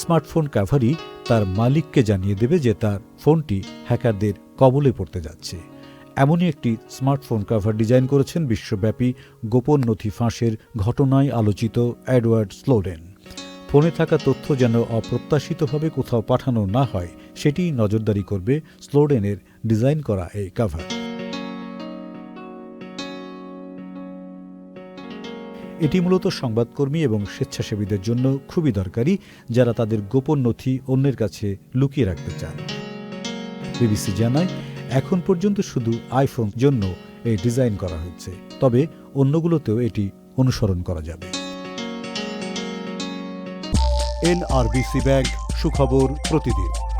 Smartphone কাভারি তার মালিককে জানিয়ে দেবে যে তার ফোনটি হ্যাকারদের কবলে পড়তে যাচ্ছে। এমনই একটি স্মার্টফোন কাভার ডিজাইন করেছেন বিশ্বব্যাপী গোপন নথি ফাঁসের ঘটনায় আলোচিত অ্যাডওয়ার্ড স্লোডেন। ফোনে থাকা তথ্য যেন অপ্রত্যাশিতভাবে কোথাও পাঠানো না হয় সেটি নজরদারি করবে স্লোডেনের ডিজাইন করা এই কাভার। এটি মূলত সংবাদকর্মী এবং স্বেচ্ছাসেবীদের জন্য খুবই দরকারি যারা তাদের গোপন নথি অন্যের কাছে লুকিয়ে রাখতে চান। বিবিসি জানায়, এখন পর্যন্ত শুধু আইফোন জন্য এই ডিজাইন করা হয়েছে, তবে অন্যগুলোতেও এটি অনুসরণ করা যাবে। এনআরবিসি ব্যাংক সুখবর প্রতিদিন।